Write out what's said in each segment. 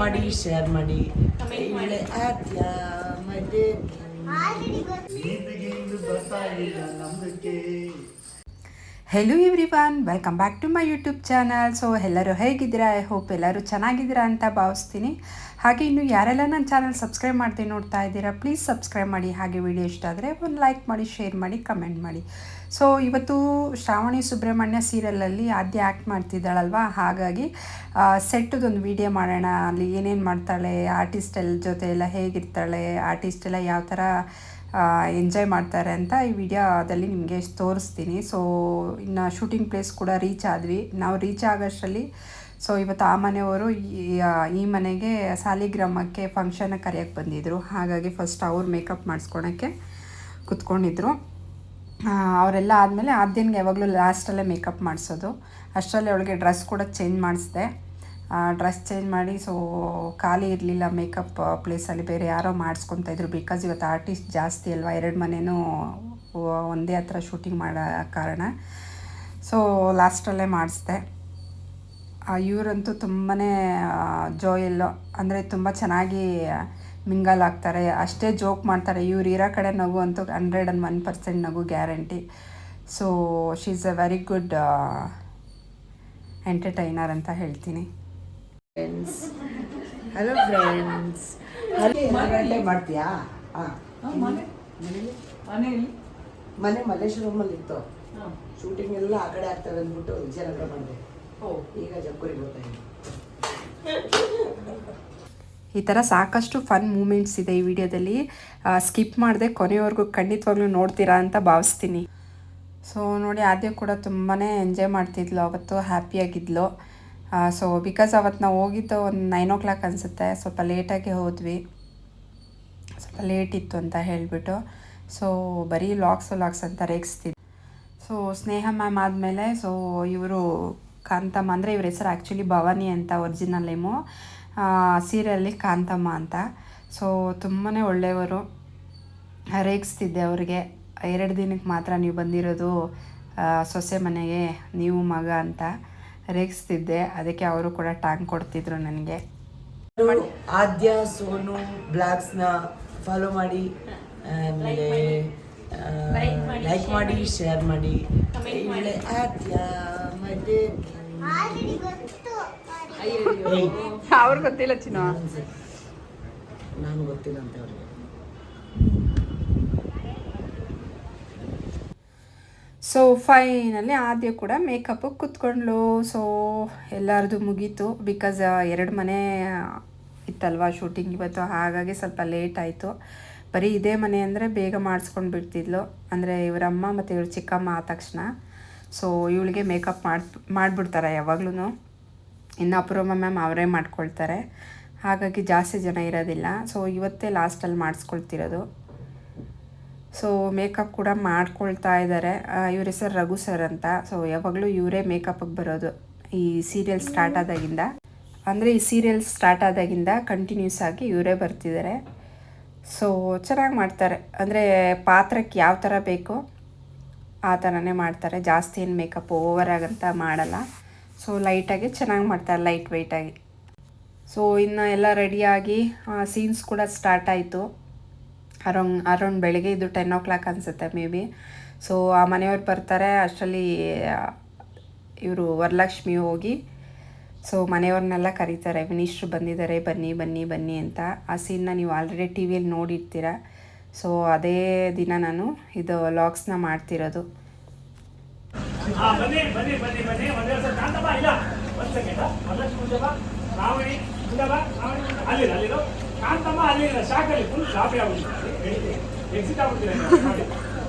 ಮಾಡಿ ಶೇರ್ ಮಾಡಿ. Hello everyone welcome back to my YouTube channel so ಎಲ್ಲರೂ ಹೇಗಿದ್ದೀರಾ? ಐ ಹೋಪ್ ಎಲ್ಲರೂ ಚೆನ್ನಾಗಿದ್ದೀರಾ ಅಂತ ಭಾವಿಸ್ತೀನಿ. ಹಾಗೆ ಇನ್ನು ಯಾರೆಲ್ಲ ನನ್ನ ಚಾನಲ್ ಸಬ್ಸ್ಕ್ರೈಬ್ ಮಾಡ್ತೀನಿ ನೋಡ್ತಾ ಇದ್ದೀರಾ ಪ್ಲೀಸ್ ಸಬ್ಸ್ಕ್ರೈಬ್ ಮಾಡಿ. ಹಾಗೆ ವಿಡಿಯೋ ಇಷ್ಟ ಆದರೆ ಒಂದು ಲೈಕ್ ಮಾಡಿ ಶೇರ್ ಮಾಡಿ ಕಮೆಂಟ್ ಮಾಡಿ. ಸೊ ಇವತ್ತು ಶ್ರಾವಣಿ ಸುಬ್ರಹ್ಮಣ್ಯ ಸೀರಿಯಲಲ್ಲಿ ಆದ್ಯ ಆ್ಯಕ್ಟ್ ಮಾಡ್ತಿದ್ದಾಳಲ್ವಾ? ಹಾಗಾಗಿ ಸೆಟ್ಟದೊಂದು ವಿಡಿಯೋ ಮಾಡೋಣ. ಅಲ್ಲಿ ಏನೇನು ಮಾಡ್ತಾಳೆ ಆರ್ಟಿಸ್ಟ್ ಎಲ್ಲ ಜೊತೆ ಎಲ್ಲ ಹೇಗಿರ್ತಾಳೆ ಆರ್ಟಿಸ್ಟ್ ಎಲ್ಲ ಯಾವ ಥರ ಎಂಜಾಯ್ ಮಾಡ್ತಾರೆ ಅಂತ ಈ ವಿಡಿಯೋದಲ್ಲಿ ನಿಮಗೆ ತೋರಿಸ್ತೀನಿ. ಸೊ ಇನ್ನು ಶೂಟಿಂಗ್ ಪ್ಲೇಸ್ ಕೂಡ ರೀಚ್ ಆದ್ವಿ. ನಾವು ರೀಚ್ ಆಗೋಷ್ಟರಲ್ಲಿ ಸೊ ಇವತ್ತು ಆ ಮನೆಯವರು ಈ ಮನೆಗೆ ಸಾಲಿಗ್ರಾಮಕ್ಕೆ ಫಂಕ್ಷನ್ ಕರೆಯೋಕ್ಕೆ ಬಂದಿದ್ದರು ಹಾಗಾಗಿ ಫಸ್ಟ್ ಅವ್ರು ಮೇಕಪ್ ಮಾಡಿಸ್ಕೊಳಕ್ಕೆ ಕುತ್ಕೊಂಡಿದ್ರು. ಅವರೆಲ್ಲ ಆದಮೇಲೆ ಆದ್ಯನ್ಗೆ ಯಾವಾಗಲೂ ಲಾಸ್ಟಲ್ಲೇ ಮೇಕಪ್ ಮಾಡಿಸೋದು. ಅಷ್ಟರಲ್ಲಿ ಅವಳಿಗೆ ಡ್ರೆಸ್ ಕೂಡ ಚೇಂಜ್ ಮಾಡಿಸಿದೆ. ಡ್ರೆಸ್ ಚೇಂಜ್ ಮಾಡಿ, ಸೊ, ಖಾಲಿ ಇರಲಿಲ್ಲ ಮೇಕಪ್ ಪ್ಲೇಸಲ್ಲಿ ಬೇರೆ ಯಾರೋ ಮಾಡಿಸ್ಕೊತಾ ಇದ್ರು. ಬಿಕಾಸ್ ಇವತ್ತು ಆರ್ಟಿಸ್ಟ್ ಜಾಸ್ತಿ ಅಲ್ವಾ, ಎರಡು ಮನೆಯೂ ಒಂದೇ ಹತ್ರ ಶೂಟಿಂಗ್ ಮಾಡೋ ಕಾರಣ. ಸೊ ಲಾಸ್ಟಲ್ಲೇ ಮಾಡಿಸಿದೆ. ಇವರಂತೂ ತುಂಬಾ ಜೋಯಲ್ಲು ಅಂದರೆ ತುಂಬ ಚೆನ್ನಾಗಿ ಮಿಂಗಲ್ ಆಗ್ತಾರೆ ಅಷ್ಟೇ ಜೋಕ್ ಮಾಡ್ತಾರೆ. ಇವ್ರು ಇರೋ ಕಡೆ ನಗು ಅಂತೂ ಹಂಡ್ರೆಡ್ ಆ್ಯಂಡ್ ಒನ್ ಪರ್ಸೆಂಟ್ ನಗು guarantee so she is a very good entertainer ಅಂತ ಹೇಳ್ತೀನಿ. ಫ್ರೆಂಡ್ಸ್ ಹಲೋ ಫ್ರೆಂಡ್ಸ್ ಮಾಡ್ತೀಯಾ? ಮನೆ. ಮಲ್ಲೇಶ್ವರಮಲ್ಲಿ ಇತ್ತು. ಶೂಟಿಂಗ್ ಎಲ್ಲ ಆ ಕಡೆ ಆಗ್ತದೆ ಅಂದ್ಬಿಟ್ಟು ವಿಜಯನಗರ ಮಾಡಿದೆ ಈಗ ಜಕ್ಕೂರಿಗೆ ಬರ್ತಾ ಇದ್ದೀನಿ. ಈ ಥರ ಸಾಕಷ್ಟು ಫನ್ ಮೂಮೆಂಟ್ಸ್ ಇದೆ ಈ ವಿಡಿಯೋದಲ್ಲಿ. ಸ್ಕಿಪ್ ಮಾಡಿದೆ ಕೊನೆಯವರೆಗೂ ಖಂಡಿತವಾಗ್ಲೂ ನೋಡ್ತೀರಾ ಅಂತ ಭಾವಿಸ್ತೀನಿ. ಸೊ ನೋಡಿ, ಆದ್ಯ ಕೂಡ ತುಂಬಾ ಎಂಜಾಯ್ ಮಾಡ್ತಿದ್ಲು ಅವತ್ತು ಹ್ಯಾಪಿಯಾಗಿದ್ಲು ಸೊ ಬಿಕಾಸ್ ಅವತ್ತು ನಾವು ಹೋಗಿದ್ದು ಒಂದು ನೈನ್ ಓ ಕ್ಲಾಕ್ ಅನಿಸುತ್ತೆ, ಸ್ವಲ್ಪ ಲೇಟಾಗಿ ಹೋದ್ವಿ. ಸ್ವಲ್ಪ ಲೇಟ್ ಇತ್ತು ಅಂತ ಹೇಳಿಬಿಟ್ಟು. ಸೊ ಬರೀ ಲಾಕ್ಸ್ ಲಾಕ್ಸ್ ಅಂತ ರೇಗಿಸ್ತಿದ್ವಿ. ಸೊ ಸ್ನೇಹ ಮ್ಯಾಮ್ ಆದಮೇಲೆ ಸೊ ಇವರು ಕಾಂತಮ್ಮ ಅಂದರೆ ಇವ್ರ ಹೆಸರು ಆ್ಯಕ್ಚುಲಿ ಭವಾನಿ ಅಂತ ಒರಿಜಿನಲ್ ನೇಮು ಸೀರಿಯಲ್ಲಿ ಕಾಂತಮ್ಮ ಅಂತ. ಸೊ ತುಂಬಾ ಒಳ್ಳೆಯವರು. ರೇಗಿಸ್ತಿದ್ದೆ ಅವ್ರಿಗೆ. ಎರಡು ದಿನಕ್ಕೆ ಮಾತ್ರ ನೀವು ಬಂದಿರೋದು ಸೊಸೆ ಮನೆಗೆ ನೀವು ಮಗ ಅಂತ ರೇಗಿಸ್ತಿದ್ದೆ. ಅದಕ್ಕೆ ಅವರು ಕೂಡ ಟಾಂಗ್ ಕೊಡ್ತಿದ್ರು ನನಗೆ. ಆದ್ಯ ಸೋನು ಬ್ಲಾಗ್ಸ್ನ ಫಾಲೋ ಮಾಡಿ ಆಮೇಲೆ ಲೈಕ್ ಮಾಡಿ ಶೇರ್ ಮಾಡಿ. ಆದ್ಯ ಮತ್ತೆ ಏಯ್, ಅವ್ರಿಗೆ ಗೊತ್ತಿಲ್ಲ ಚಿನ್ನ ನಾನು ಗೊತ್ತಿಲ್ಲ ಅಂತ ಅವ್ರಿಗೆ. ಸೊ ಫೈನಲ್ಲಿ ಆದ್ಯ ಕೂಡ ಮೇಕಪ್ ಕುತ್ಕೊಂಡ್ಲು. ಸೊ ಎಲ್ಲರದು ಮುಗೀತು. ಬಿಕಾಸ್ ಎರಡು ಮನೆ ಇತ್ತಲ್ವಾ ಶೂಟಿಂಗ್ ಇವತ್ತು. ಹಾಗಾಗಿ ಸ್ವಲ್ಪ ಲೇಟ್ ಆಯಿತು. ಬರೀ ಇದೇ ಮನೆ ಅಂದರೆ ಬೇಗ ಮಾಡಿಸ್ಕೊಂಡು ಬಿಡ್ತಿದ್ಲು. ಅಂದರೆ ಇವರಮ್ಮ ಮತ್ತು ಇವ್ರ ಚಿಕ್ಕಮ್ಮ ಆದ ತಕ್ಷಣ. ಸೊ ಇವಳಿಗೆ ಮೇಕಪ್ ಮಾಡಿ ಮಾಡಿಬಿಡ್ತಾರೆ ಯಾವಾಗ್ಲೂ ಇನ್ನು ಅಪೂರ್ವ ಮ್ಯಾಮ್ ಅವರೇ ಮಾಡ್ಕೊಳ್ತಾರೆ. ಹಾಗಾಗಿ ಜಾಸ್ತಿ ಜನ ಇರೋದಿಲ್ಲ. ಸೊ ಇವತ್ತೇ ಲಾಸ್ಟಲ್ಲಿ ಮಾಡಿಸ್ಕೊಳ್ತಿರೋದು. ಸೊ ಮೇಕಪ್ ಕೂಡ ಮಾಡ್ಕೊಳ್ತಾ ಇದ್ದಾರೆ ಇವ್ರ ಹೆಸರು ರಘು ಸರ್ ಅಂತ. ಸೊ ಯಾವಾಗಲೂ ಇವರೇ ಮೇಕಪ್ಗೆ ಬರೋದು ಈ ಸೀರಿಯಲ್ ಸ್ಟಾರ್ಟ್ ಆದಾಗಿಂದ. ಅಂದರೆ ಈ ಸೀರಿಯಲ್ ಸ್ಟಾರ್ಟ್ ಆದಾಗಿಂದ ಕಂಟಿನ್ಯೂಸ್ ಆಗಿ ಇವರೇ ಬರ್ತಿದ್ದಾರೆ ಸೊ ಚೆನ್ನಾಗಿ ಮಾಡ್ತಾರೆ. ಅಂದರೆ ಪಾತ್ರಕ್ಕೆ ಯಾವ ಥರ ಬೇಕೋ ಆ ಥರನೇ ಮಾಡ್ತಾರೆ. ಜಾಸ್ತಿ ಏನು ಮೇಕಪ್ ಓವರ್ ಆಗಂತ ಮಾಡಲ್ಲ. ಸೊ ಲೈಟಾಗಿ ಚೆನ್ನಾಗಿ ಮಾಡ್ತಾರೆ ಲೈಟ್ ವೆಯ್ಟಾಗಿ ಸೊ ಇನ್ನು ಎಲ್ಲ ರೆಡಿಯಾಗಿ ಸೀನ್ಸ್ ಕೂಡ ಸ್ಟಾರ್ಟ್ ಆಯಿತು. ಅರೌಂಡ್ ಅರೌಂಡ್ ಬೆಳಿಗ್ಗೆ ಇದು ಟೆನ್ ಓ ಕ್ಲಾಕ್ ಅನಿಸುತ್ತೆ ಮೇ ಬಿ ಸೊ ಆ ಮನೆಯವ್ರು ಬರ್ತಾರೆ, ಅಷ್ಟರಲ್ಲಿ ಇವರು ವರಲಕ್ಷ್ಮಿ ಹೋಗಿ ಸೊ ಮನೆಯವ್ರನ್ನೆಲ್ಲ ಕರೀತಾರೆ. ಮಿನಿಸ್ಟ್ರು ಬಂದಿದ್ದಾರೆ, ಬನ್ನಿ ಬನ್ನಿ ಬನ್ನಿ ಅಂತ. ಆ ಸೀನ್ನ ನೀವು ಆಲ್ರೆಡಿ ಟಿ ವಿಯಲ್ಲಿ ನೋಡಿರ್ತೀರ. ಸೊ ಅದೇ ದಿನ ನಾನು ಇದು ಲಾಗ್ಸ್ನ ಮಾಡ್ತಿರೋದು. ಹಾ ಬನ್ನಿ ಬನ್ನಿ ಬನ್ನಿ ಬನ್ನಿ. ಒಂದೇ ಸರ್ ಕಾಂತಮ್ಮ ಇಲ್ಲ. ಒಂದ್ ಸೆಕೆಂಡ್ ವರಲಕ್ಷ್ಮಿ ಮುಂದೆ ಬಾ ರಾವಣಿ ಮುಂದೆ ಅಲ್ಲ ರಾವಣಿ ಮುಂದೆ. ಅಲ್ಲಿಲ್ಲ ಅಲ್ಲಿರೋ ಕಾಂತಮ್ಮ ಅಲ್ಲಿಲ್ಲ ಶಾಕಲ್ಲಿ ಫುಲ್ ಕಾಫಿ ಆಗ್ಬಿಟ್ಟಿದೆ. ಎಕ್ಸಿಟ್ ಆಗ್ಬಿಡ್ತೀರ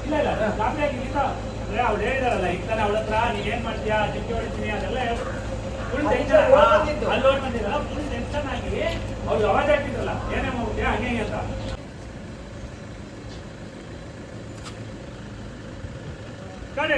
ಇಲ್ಲ ಇಲ್ಲ. ಕಾಫಿ ಆಗಿದ್ದ ಅಂದ್ರೆ ಅವ್ರು ಹೇಳಿದಾರಲ್ಲ ಈಗ ತಾನೆ ಅವಳ ಹತ್ರ ನೀನ್ ಏನ್ ಮಾಡ್ತೀಯಾ ಚಿಕ್ಕಿ ಹೊಡಿತೀನಿ ಅದೆಲ್ಲ ಫುಲ್ ಟೆನ್ಷನ್ ಅಲ್ಲಿ ಹೋಗಿ ಬಂದಿರಲ್ಲ ಫುಲ್ ಟೆನ್ಷನ್ ಆಗಿ ಅವ್ರು ಅವಾಜ್ ಹಾಕಿದ್ರಲ್ಲ ಏನೇ ಮಾಡ್ತೀಯಾ ಹಿಂಗೆ ಅಂತ. ಕಡೆ.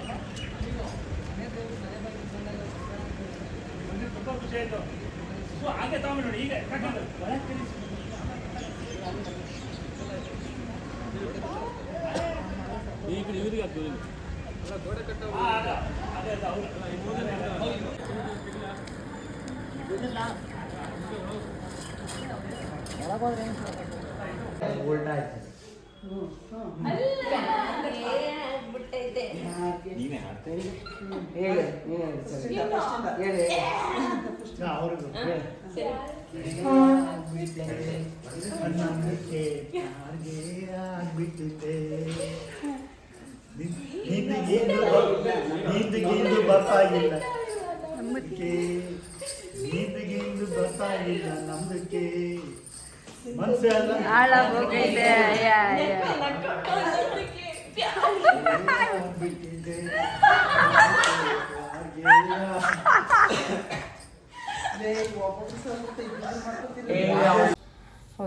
ತುಂಬ ಖುಷಿ ಆಯ್ತು ಸೊ ಹಾಗೆ ನೋಡಿ ಈಗ ತಿರ್ಗಿಸಿ. ಹಾ, ಅದ. ಅದೇ ಅದ, ಹೌದು. ಉಲ್ಟಾ ಆಯ್ತು ಹೇಳಿ ನೀನು ಹೇಳಿ ಸರಿ. ಹೇಳಿ ನೀಂದಿಗಿಂದು ಬರ್ತಾ ಇಲ್ಲ ನಮ್ಮದಕ್ಕೆ ನೀಂದಿಗಿಂದು ಬರ್ತಾ ಇಲ್ಲ ನಮ್ದಕ್ಕೆ.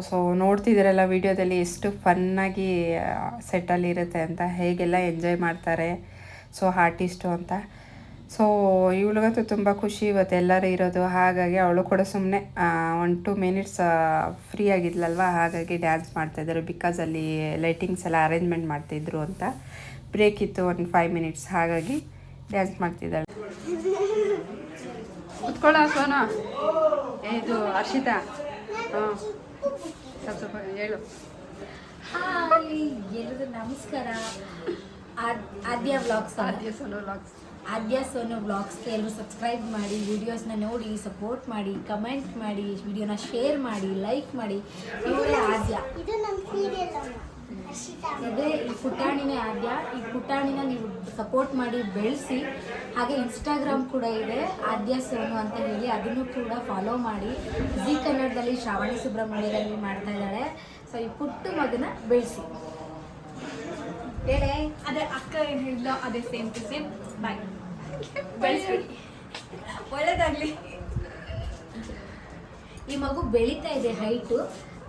ಸೊ ನೋಡ್ತಿದ್ದೀರಲ್ಲ ವಿಡಿಯೋದಲ್ಲಿ ಎಷ್ಟು ಫನ್ನಾಗಿ ಸೆಟ್ಟಲ್ಲಿ ಇರುತ್ತೆ ಅಂತ ಹೇಗೆಲ್ಲ ಎಂಜಾಯ್ ಮಾಡ್ತಾರೆ ಸೊ ಆರ್ಟಿಸ್ಟು ಅಂತ. ಸೊ ಇವಳಿಗಂತೂ ತುಂಬ ಖುಷಿ ಇವತ್ತು ಎಲ್ಲರೂ ಇರೋದು. ಹಾಗಾಗಿ ಅವಳು ಕೂಡ ಸುಮ್ಮನೆ ಒನ್ ಟು ಮಿನಿಟ್ಸ್ ಫ್ರೀ ಆಗಿದ್ಲಲ್ವ? ಹಾಗಾಗಿ ಡ್ಯಾನ್ಸ್ ಮಾಡ್ತಾಯಿದ್ರು ಬಿಕಾಸ್ ಅಲ್ಲಿ ಲೈಟಿಂಗ್ಸ್ ಎಲ್ಲ ಅರೇಂಜ್ಮೆಂಟ್ ಮಾಡ್ತಿದ್ರು ಅಂತ. ಬ್ರೇಕ್ ಇತ್ತು ಒಂದು ಫೈವ್ ಮಿನಿಟ್ಸ್ ಹಾಗಾಗಿ ಡ್ಯಾನ್ಸ್ ಮಾಡ್ತಿದ್ದಾಳೆ. ಕುತ್ಕೊಳ್ಳ ಸೋನಾ ಇದು ಹರ್ಷಿತಾ. ಹಾಂ. ಸ್ವಲ್ಪ ಸ್ವಲ್ಪ ಹೇಳು. ಹಾಯ್ ಎಲ್ಲರಿಗೂ ನಮಸ್ಕಾರ. ಆದ್- ಆದ್ಯ ವ್ಲಾಗ್ಸ್ ಆದ್ಯ ಸೋನು ವ್ಲಾಗ್ಸ್ ಆದ್ಯ ಸೋನು ಬ್ಲಾಗ್ಸ್ಗೆ ಎಲ್ಲರೂ ಸಬ್ಸ್ಕ್ರೈಬ್ ಮಾಡಿ ವೀಡಿಯೋಸ್ನ ನೋಡಿ ಸಪೋರ್ಟ್ ಮಾಡಿ ಕಮೆಂಟ್ ಮಾಡಿ ವಿಡಿಯೋನ ಶೇರ್ ಮಾಡಿ ಲೈಕ್ ಮಾಡಿ. ಇವರೇ ಆದ್ಯ. ಇದೇ ಈ ಪುಟಾಣಿನೇ ಆದ್ಯ. ಈ ಪುಟಾಣಿನ ನೀವು ಸಪೋರ್ಟ್ ಮಾಡಿ ಬೆಳೆಸಿ. ಹಾಗೆ ಇನ್ಸ್ಟಾಗ್ರಾಮ್ ಕೂಡ ಇದೆ ಆದ್ಯ ಸೋನು ಅಂತ ಹೇಳಿ. ಅದನ್ನು ಕೂಡ ಫಾಲೋ ಮಾಡಿ. ಜಿ ಕನ್ನಡದಲ್ಲಿ ಶ್ರಾವಣಿ ಸುಬ್ರಹ್ಮಣ್ಯದಲ್ಲಿ ಮಾಡ್ತಾ ಇದ್ದಾಳೆ ಸೊ ಈ ಪುಟ್ಟು ಮಗನ ಬೆಳೆಸಿ. ಹೇಳೇ ಅದೇ ಅಕ್ಕ ಏನು ಹೇಳಿದ್ಲೋ? ಅದೇ ಸೇಮ್ ಟು ಸೇಮ್ ಬಾಯ್ ಬೆಳೆಸ್ಬಿಡಿ ಒಳ್ಳೇದಾಗ್ಲಿ. ಈ ಮಗು ಬೆಳೀತಾ ಇದೆ ಹೈಟು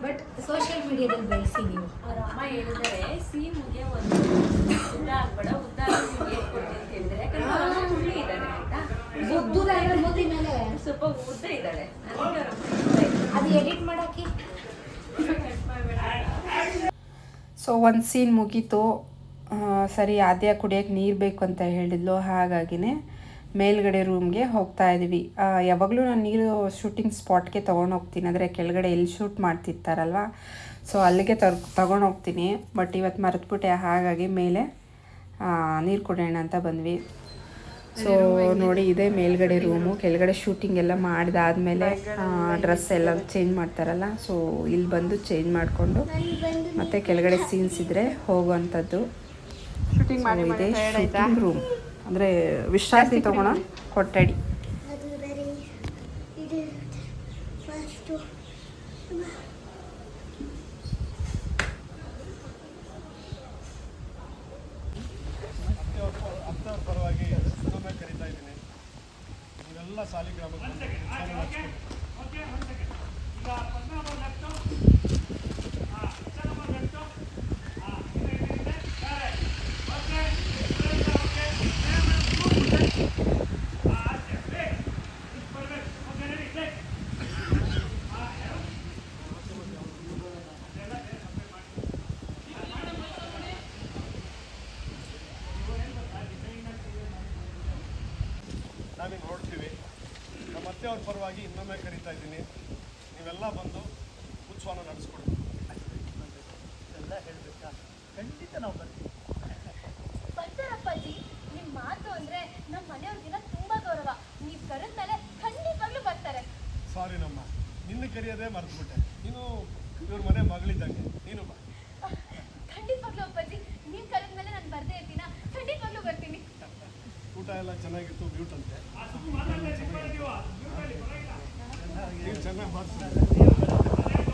ಬಟ್ ಸೋಷಿಯಲ್ ಮೀಡಿಯಾದಲ್ಲಿ ಬೆಳೆಸಿ ನೀವು. ಅವ್ರ ಅಮ್ಮ ಹೇಳಿದರೆ ಸೀಮ್ಗೆ ಒಂದು ಉದ್ದ ಆಗ್ಬೇಡ ಉದ್ದ ಕೊಡ್ತೀನಿ ಅಂತ ಹೇಳಿದ್ರೆ ಯಾಕಂದ್ರೆ ಇದ್ದಾಳೆ ಆಯ್ತಾ? ಮುದ್ದಿ ಮೇಲೆ ಸ್ವಲ್ಪ ಉದ್ದ ಇದ್ದಾಳೆ. ಅದು ಎಡಿಟ್ ಮಾಡಾಕಿ ಸೊ ಒಂದು ಸೀನ್ ಮುಗೀತು. ಸರಿ, ಆದ್ಯ ಕುಡಿಯೋಕ್ಕೆ ನೀರು ಬೇಕು ಅಂತ ಹೇಳಿದ್ಲು. ಹಾಗಾಗಿನೇ ಮೇಲ್ಗಡೆ ರೂಮ್ಗೆ ಹೋಗ್ತಾ ಇದ್ವಿ. ಯಾವಾಗಲೂ ನಾನು ನೀರು ಶೂಟಿಂಗ್ ಸ್ಪಾಟ್ಗೆ ತೊಗೊಂಡು ಹೋಗ್ತೀನಿ. ಅಂದರೆ ಕೆಳಗಡೆ ಎಲ್ಲಿ ಶೂಟ್ ಮಾಡ್ತಿರ್ತಾರಲ್ವ? ಸೊ ಅಲ್ಲಿಗೆ ತರ್, ತೊಗೊಂಡು ಹೋಗ್ತೀನಿ. ಬಟ್ ಇವತ್ತು ಮರೆತುಬಿಟ್ಟೆ. ಹಾಗಾಗಿ ಮೇಲೆ ನೀರು ಕುಡಿಯೋಣ ಅಂತ ಬಂದ್ವಿ. ಸೊ ನೋಡಿ, ಇದೆ ಮೇಲ್ಗಡೆ ರೂಮು ಕೆಳಗಡೆ ಶೂಟಿಂಗ್ ಎಲ್ಲ ಮಾಡಿದಾದ್ಮೇಲೆ ಡ್ರೆಸ್ ಎಲ್ಲ ಚೇಂಜ್ ಮಾಡ್ತಾರಲ್ಲ? ಸೊ ಇಲ್ಲಿ ಬಂದು ಚೇಂಜ್ ಮಾಡಿಕೊಂಡು ಮತ್ತು ಕೆಳಗಡೆ ಸೀನ್ಸ್ ಇದ್ರೆ ಹೋಗುವಂಥದ್ದು. ಶೂಟಿಂಗ್ ಮಾಡಿ ರೂಮ್ ಅಂದರೆ ವಿಶ್ರಾಂತಿ ತಗೊಳ್ಳೋ ಕೊಠಡಿ ಅದು ಬೇರೆ ಇದು ಫಸ್ಟು ಅತ್ತವ್ರ ಪರವಾಗಿ ಇನ್ನೊಮ್ಮೆ ಕರಿತಾ ಇದ್ದೀನಿ ನೀವೆಲ್ಲ ಸಾಲಿಗ್ರಾಮಕ್ಕೆ ಬಂದು ಉತ್ಸವನ ನಡೆಸ್ಕೊಡಿ. ಓಕೆ ಒಂದು ಸೆಕೆಂಡ್ ಈಗ ಪದ್ಮನಾಭ ಲೆಫ್ಟು ಹಾಂ ಚೆನ್ನಮ್ಮ ಲೆಫ್ಟು ಹಾಂ ಇದೆ ಇದೆ ಇದೆ ಕರೆಕ್ಟ್ ಓಕೆ ಓಕೆ ಹಾಂ ಅಷ್ಟೇ ಬೇಗ ಬರ್ಬೇಕು ಓಕೆ ರೆಡಿ ಬೇಗ ನಾವೀಗ ಹೊರಡ್ತೀವಿ ನಮ್ಮ ಅತ್ತೆ ಅವ್ರ ಪರವಾಗಿ ಕರಿತಾ ಇದ್ದೀನಿ. ನೀವೆಲ್ಲ ಬಂದು ಉತ್ಸವನ ನಡೆಸ್ಕೊಡಿ. ಎಲ್ಲ ಹೇಳಬೇಕಾ? ಖಂಡಿತ ನಾವು ಬರ್ತೀವಿ. ಬರ್ತಾರಪ್ಪಾಜಿ ನಿಮ್ಮ ಮಾತು ಅಂದ್ರೆ ನಮ್ಮ ಮನೆಯವ್ರಿಗೆಲ್ಲ ತುಂಬಾ ಗೌರವ. ನೀವು ಕರೆದ್ಮೇಲೆ ಖಂಡಿತವಾಗ್ಲೂ ಬರ್ತಾರೆ. ಸಾರಿ ನಮ್ಮ ನಿನ್ನ ಕರೆಯೋದೇ ಮರೆತುಬಿಟ್ಟೆ. ನೀನು ಇವ್ರ ಮನೆ ಮಗಳಿದ್ದಂಗೆ. ನೀನು ಬಾ. ಖಂಡಿತವಾಗ್ಲೂ ಅಪ್ಪಾಜಿ ನೀವು ಕರೆದ್ಮೇಲೆ ನಾನು ಬರ್ದೇ ಇರ್ತೀನ ಖಂಡಿತವಾಗ್ಲೂ ಬರ್ತೀನಿ. ಊಟ ಎಲ್ಲ ಚೆನ್ನಾಗಿತ್ತು ಬ್ಯೂಟ್ ಅಂತೆ. ನೀವು ಚೆನ್ನಾಗಿ ಮಾಡ್ತೀರಿ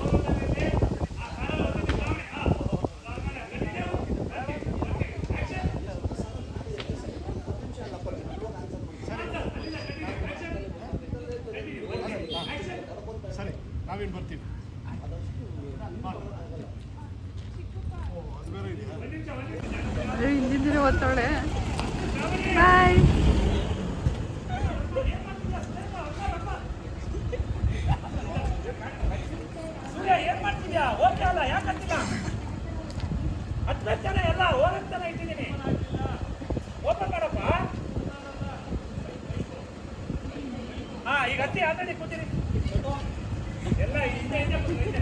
ಸರಿ ನಾವೇನು ಬರ್ತೀವಿ ಬಾ. ಅದು ಬೇರೆ ಇದೆಯಾ ಹಿಂದಿನ ಓದ್ತಾಳೆ ಬಾಯ್ ಸೂರ್ಯ ಏನ್ ಮಾಡ್ತಿದ್ಯಾ ಓಕೆ ಅಲ್ಲ ಯಾಕಂತಿಲ್ಲ ಹತ್ತು ಜನ ಎಲ್ಲ ಹೋಗಂತಾನೆ ಇಟ್ಟಿದ್ದೀನಿ ಓಪನ್ ಮಾಡಪ್ಪ ಹಾ ಈಗ ಹತ್ತಿ ಆಲ್ರೆಡಿ ಕೂತೀರಿ ಎಲ್ಲ ಹಿಂದೆ ಹಿಂದೆ ಕೂತ್ರಿ, ಹಿಂದೆ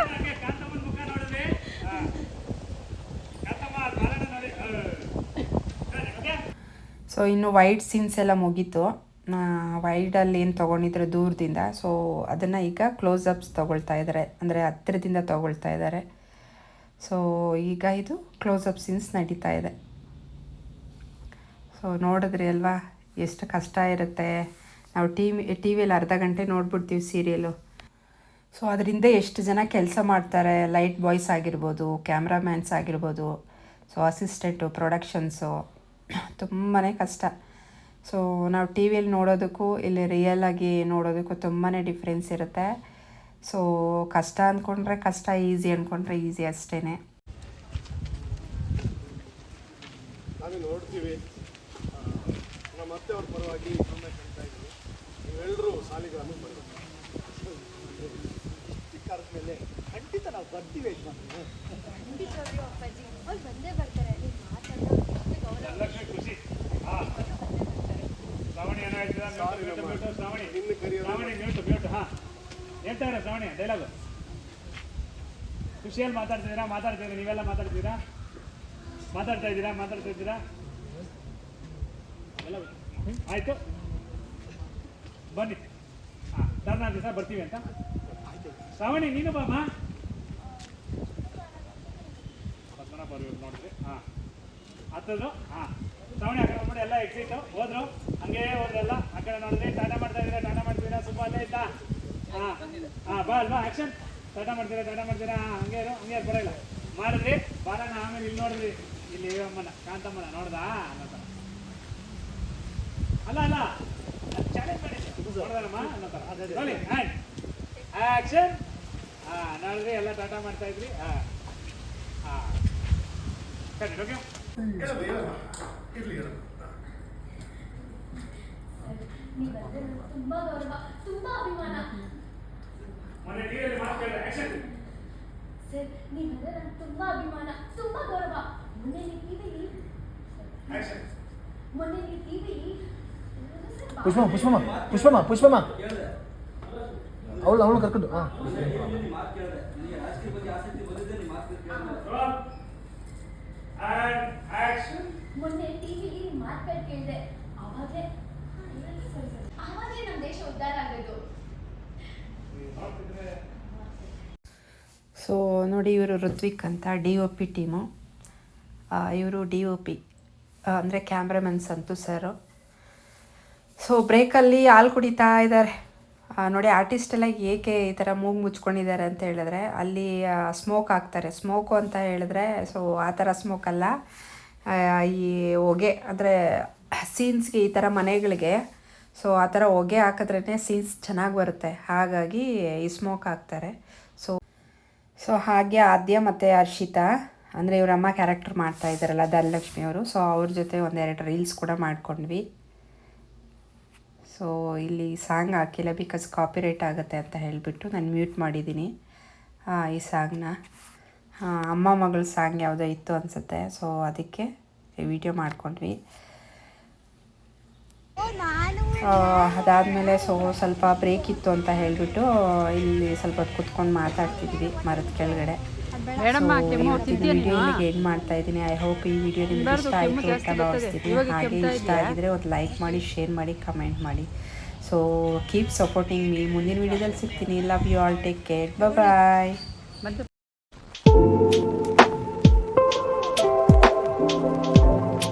ಹಾಗೆ ಕಾಂತಮ್ಮನ ಮುಖ ನೋಡಿದ್ರಿ ಹಾ. ಕಾಂತಮ್ಮ ಕಾರಣ ನೋಡಿ ಓಕೆ ಸೊ ಇನ್ನು ವೈಡ್ ಸೀನ್ಸ್ ಎಲ್ಲ ಮುಗೀತು. ವೈಡಲ್ಲಿ ಏನು ತೊಗೊಂಡಿದ್ರು ದೂರದಿಂದ. ಸೊ ಅದನ್ನು ಈಗ ಕ್ಲೋಸಪ್ಸ್ ತೊಗೊಳ್ತಾ ಇದ್ದಾರೆ ಅಂದರೆ ಹತ್ತಿರದಿಂದ ತೊಗೊಳ್ತಾ ಇದ್ದಾರೆ ಸೊ ಈಗ ಇದು ಕ್ಲೋಸಪ್ ಸೀನ್ಸ್ ನಡೀತಾ ಇದೆ. ಸೊ ನೋಡಿದ್ರಿ ಅಲ್ವಾ? ಎಷ್ಟು ಕಷ್ಟ ಇರುತ್ತೆ. ನಾವು ಟಿ ವಿ ಟಿ ವಿಯಲ್ಲಿ ಅರ್ಧ ಗಂಟೆ ನೋಡ್ಬಿಡ್ತೀವಿ ಸೀರಿಯಲು ಸೊ ಅದರಿಂದ ಎಷ್ಟು ಜನ ಕೆಲಸ ಮಾಡ್ತಾರೆ. ಲೈಟ್ ಬಾಯ್ಸ್ ಆಗಿರ್ಬೋದು ಕ್ಯಾಮ್ರಾಮ್ಯಾನ್ಸ್ ಆಗಿರ್ಬೋದು. ಸೊ ಅಸಿಸ್ಟೆಂಟು ಪ್ರೊಡಕ್ಷನ್ಸು ತುಂಬಾ ಕಷ್ಟ. ಸೊ ನಾವು ಟಿ ವಿಯಲ್ಲಿ ನೋಡೋದಕ್ಕೂ ಇಲ್ಲಿ ರಿಯಲ್ ಆಗಿ ನೋಡೋದಕ್ಕೂ ತುಂಬಾ ಡಿಫ್ರೆನ್ಸ್ ಇರುತ್ತೆ. ಸೊ ಕಷ್ಟ ಅಂದ್ಕೊಂಡ್ರೆ ಕಷ್ಟ ಈಸಿ ಅಂದ್ಕೊಂಡ್ರೆ ಈಸಿ ಅಷ್ಟೇ ನಾವೇ ನೋಡ್ತೀವಿ ನಮ್ಮ ಅವ್ರ ಪರವಾಗಿ ನೀವೆಲ್ಲರೂ ಸಾಲಿಗಳನ್ನು ಮೇಲೆ ಖಂಡಿತ ನಾವು ಬರ್ತೀವಿ ಬಂದೇ ಬರ್ತಾರೆ. ಎಷ್ಟು ಗೌರವ ಎಲ್ಲಕ್ಕೆ ಖುಷಿ ಹಾ ಶ್ರಾವಣಿ ಡೈಲಾಗು ಖುಷಿಯಲ್ಲಿ ಮಾತಾಡ್ತಿದ್ದೀರಾ ಮಾತಾಡ್ತಿದ್ದೀರಾ ನೀವೆಲ್ಲ ಮಾತಾಡ್ತೀರಾ ಮಾತಾಡ್ತಾ ಇದ್ದೀರಾ ಮಾತಾಡ್ತಾ ಇದ್ದೀರಾ ಎಲ್ಲ ಆಯ್ತು ಬನ್ನಿ ಹಾಂ ಟರ್ನ್ ದಿವಸ ಬರ್ತೀವಿ ಅಂತ ಶ್ರಾವಣಿ ನೀನು ಬಾಮ ಪದ್ಮನಾಭ ಇವ್ರು ನೋಡಿದ್ರಿ ಹಾಂ ಹತ್ತದ್ರು ಹಾಂ. ಸವಣಿ ಆ ಕಡೆ ನೋಡಿ ಎಲ್ಲ ಎಕ್ಸಿಟ್ ಹೋದ್ರು. ಹಂಗೇ ಹೋದ್ರಲ್ಲ ಆ ಕಡೆ ನೋಡಿದ್ರಿ ಟಾಟಾ ಮಾಡ್ತಾ ಇದ್ದೀರಾ ಟಾಟಾ ಮಾಡ್ತೀರಾ ಸುಮ್ಮ ಅಲ್ಲೇ ಇತ್ತಾ ಹಾಂ. ಹಾಂ ಬಾ ಅಲ್ವಾ ಆ್ಯಕ್ಷನ್ ಟಾಟಾ ಮಾಡ್ತೀರಾ ಟಾಟಾ ಮಾಡ್ತೀರಾ? ಹಾಂ ಹಂಗೆ ಇರು ಹಂಗೆ ಬರೋಲ್ಲ ಮಾಡಿದ್ರಿ ಬಾರಣ್ಣ ಆಮೇಲೆ ಇಲ್ಲಿ ನೋಡಿದ್ರಿ. ಇಲ್ಲಿ ಅಮ್ಮನ ಕಾಂತಮ್ಮನ ನೋಡ್ದಾ? ಅನ್ನೋ ಥರ ಅಲ್ಲ ಅಲ್ಲ. ಚಾಲೆಂಜ್ ಮಾಡಿ ನೋಡ್ದಾರಮ್ಮ ಅನ್ನೋ ಥರ ನೋಡಿ ಆ್ಯಕ್ಷನ್ ಹಾಂ ನೋಡಿದ್ರಿ ಎಲ್ಲ ಟಾಟಾ ಮಾಡ್ತಾ ಇದ್ರಿ. ಹಾಂ. ಹಾಂ. ಸರಿ ಓಕೆ ತುಂಬಾ ಗೌರವ ತುಂಬಾ ಅಭಿಮಾನ ಸರ್ ನಂಗೆ ತುಂಬಾ ಅಭಿಮಾನ ತುಂಬಾ ಗೌರವ ಮೊನ್ನೆ ನೀವು ಟಿವಿಲಿ ಆ್ಯಕ್ಷನ್ ಮೊನ್ನೆ ನೀವು ಟಿವಿಲಿ ಪುಷ್ಪಮ್ಮ ಪುಷ್ಪಮ್ಮ ಪುಷ್ಪಮ್ಮ ಪುಷ್ಪಮ್ಮ ಅವಳು ಅವಳು ಕರ್ಕೊಂಡು ಹಾಂ ಆ್ಯಂಡ್ ಆ್ಯಕ್ಷನ್ ಮೊನ್ನೆ ಟಿವಿಲಿ ಮಾರ್ಕೆಟ್ ಕೇಳಿದೆ ಅವಾಗಲೇ ಅವಾಗಲೇ ನಮ್ಮ ದೇಶ ಉದ್ಧಾರ ಆಗೋದು ಸೊ ನೋಡಿ ಇವರು ಋತ್ವಿಕ್ ಅಂತ ಡಿ ಒ ಪಿ ಟೀಮು. ಇವರು ಡಿ ಒ ಪಿ ಅಂದರೆ ಕ್ಯಾಮ್ರಾಮನ್ ಅಂತು ಸರು. ಸೊ ಬ್ರೇಕಲ್ಲಿ ಹಾಲು ಕುಡಿತಾ ಇದ್ದಾರೆ. ನೋಡಿ ಆರ್ಟಿಸ್ಟ್ ಎಲ್ಲ ಏಕೆ ಈ ಥರ ಮೂಗು ಮುಚ್ಕೊಂಡಿದ್ದಾರೆ ಅಂತ ಹೇಳಿದ್ರೆ ಅಲ್ಲಿ ಸ್ಮೋಕ್ ಹಾಕ್ತಾರೆ. ಸ್ಮೋಕು ಅಂತ ಹೇಳಿದ್ರೆ ಸೊ ಆ ಥರ ಸ್ಮೋಕ್ ಅಲ್ಲ ಈ ಹೊಗೆ, ಅಂದರೆ ಸೀನ್ಸ್ಗೆ ಈ ಥರ ಮನೆಗಳಿಗೆ. ಸೊ ಆ ಥರ ಹೊಗೆ ಹಾಕಿದ್ರೇ ಸೀನ್ಸ್ ಚೆನ್ನಾಗಿ ಬರುತ್ತೆ. ಹಾಗಾಗಿ ಈ ಸ್ಮೋಕ್ ಹಾಕ್ತಾರೆ. ಸೊ ಸೊ ಹಾಗೆ ಆದ್ಯ ಮತ್ತು ಹರ್ಷಿತಾ ಅಂದರೆ ಇವರಮ್ಮ ಕ್ಯಾರೆಕ್ಟರ್ ಮಾಡ್ತಾ ಇದ್ದಾರಲ್ಲ, ಧನಲಕ್ಷ್ಮಿ ಅವರು. ಸೊ ಅವ್ರ ಜೊತೆ ಒಂದೆರಡು ರೀಲ್ಸ್ ಕೂಡ ಮಾಡ್ಕೊಂಡ್ವಿ. ಸೊ ಇಲ್ಲಿ ಸಾಂಗ್ ಹಾಕಿಲ್ಲ ಬಿಕಾಸ್ ಕಾಪಿರೈಟ್ ಆಗುತ್ತೆ ಅಂತ ಹೇಳಿಬಿಟ್ಟು ನಾನು ಮ್ಯೂಟ್ ಮಾಡಿದ್ದೀನಿ. ಈ ಸಾಂಗ್ನ. ಅಮ್ಮ ಮಗಳ ಸಾಂಗ್ ಯಾವುದೋ ಇತ್ತು ಅನಿಸುತ್ತೆ. ಸೊ ಅದಕ್ಕೆ ವಿಡಿಯೋ ಮಾಡ್ಕೊಂಡ್ವಿ. ಅದಾದಮೇಲೆ ಸೊ ಸ್ವಲ್ಪ ಬ್ರೇಕ್ ಇತ್ತು ಅಂತ ಹೇಳಿಬಿಟ್ಟು ಇಲ್ಲಿ ಸ್ವಲ್ಪ ಹೊತ್ತು ಕುತ್ಕೊಂಡು ಮಾತಾಡ್ತಿದ್ವಿ ಮರದ ಕೆಳಗಡೆ. ವಿಡಿಯೋ ಇಲ್ಲಿಗೆ ಏನು ಮಾಡ್ತಾ ಇದ್ದೀನಿ. ಐ ಹೋಪ್ ಈ ವಿಡಿಯೋ ನಿಮ್ಗೆ ಇಷ್ಟ ಆಯಿತು ಅಂತ ಭಾವಿಸ್ತೀನಿ. ಹಾಗೆ ಇಷ್ಟ ಆಗಿದ್ರೆ ಒಂದು ಲೈಕ್ ಮಾಡಿ ಶೇರ್ ಮಾಡಿ ಕಮೆಂಟ್ ಮಾಡಿ. ಸೊ ಕೀಪ್ ಸಪೋರ್ಟಿಂಗ್ ಮೀ ಮುಂದಿನ ವಿಡಿಯೋದಲ್ಲಿ ಸಿಗ್ತೀನಿ. Love you all take care bye